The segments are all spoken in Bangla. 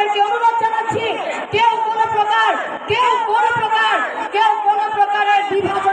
আপনাদেরকে অনুরোধ জানাচ্ছি কেউ কোনো প্রকার কেউ কোনো প্রকার কেউ কোনো প্রকারের বিভাজন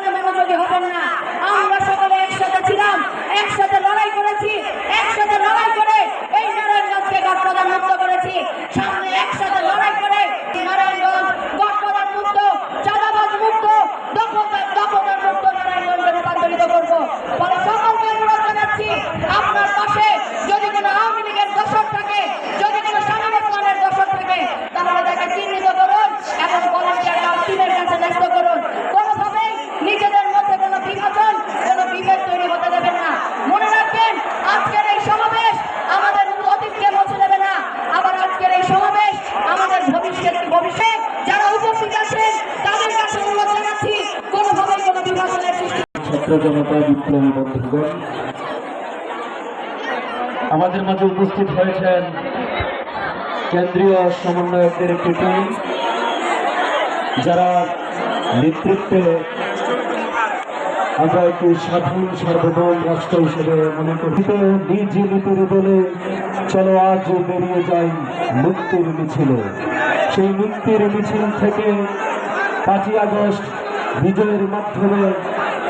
জনতা বিপ্লবী বন্ধুগণ, আমাদের মাঝে উপস্থিত হয়েছেন কেন্দ্রীয় সমন্বয়কদের একটি টিম যারা নেতৃত্বে আমরা একটি স্বাধীন, সার্বভৌম রাষ্ট্র হিসেবে মনে করি। নিজ লিপির বলে চলো আজ বেরিয়ে যাই মুক্তির মিছিলে। সেই মুক্তির মিছিল থেকে পাঁচই আগস্ট বিজয়ের মাধ্যমে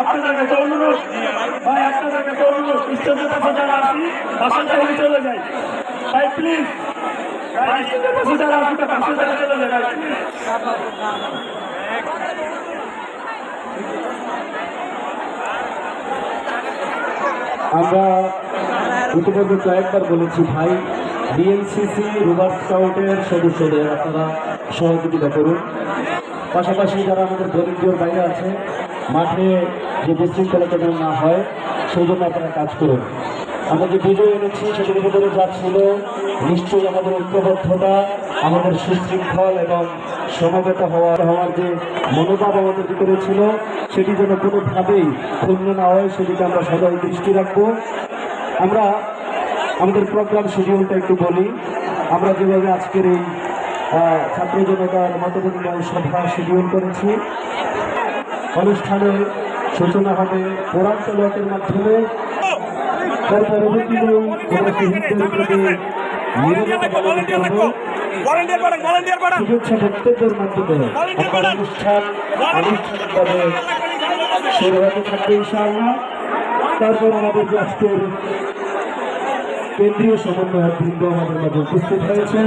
আপনাদের কাছে অনুরোধ, ভাই, আপনাদের কাছে অনুরোধ যারা চলে যায় ভাই প্লিজ আমরা ইতিমধ্যে কয়েকবার বলেছি, ভাই বিএনসিসি রুবার স্কাউটের সদস্যদের আপনারা সহযোগিতা করুন। পাশাপাশি যারা আমাদের দরিদ্রের বাইরে আছে মাঠে যে বিশৃঙ্খলা যেন না হয়, সেই জন্য আপনারা কাজ করুন। আমরা যে বিজয় এনেছি, সেটির ভিতরে যা ছিল, নিশ্চয়ই আমাদের ঐক্যবদ্ধতা, আমাদের সুশৃঙ্খল এবং সমবেত হওয়ার হওয়ার যে মনোভাব আমাদের ভিতরে ছিল, সেটি যেন কোনোভাবেই ক্ষুণ্ণ না হয় সেদিকে আমরা সবাই দৃষ্টি রাখব। আমরা আমাদের প্রোগ্রাম শিডিউলটা একটু বলি। আমরা যেভাবে আজকের এই ছাত্র জনতার মতবিনিময় সভা শিডিউল করেছি অনুষ্ঠানের সূচনা হবে কোরআন তলাতের মাধ্যমে। শুভেচ্ছা বক্তব্যের মাধ্যমে অনুষ্ঠান আনুষ্ঠানিকভাবে শুরু হতে থাকবে ইনশাআল্লাহ। তারপর আমাদের আজকের কেন্দ্রীয় সমন্বয়ক বৃন্দ আমাদের মাঝে উপস্থিত হয়েছেন।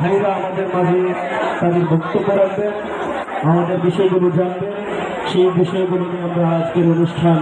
ভাইরা আমাদের মাঝে তাদের বক্তব্য রাখবেন। আমাদের বিষয়গুলো জানবেন সেই বিষয়গুলো নিয়ে আমরা আজকের অনুষ্ঠান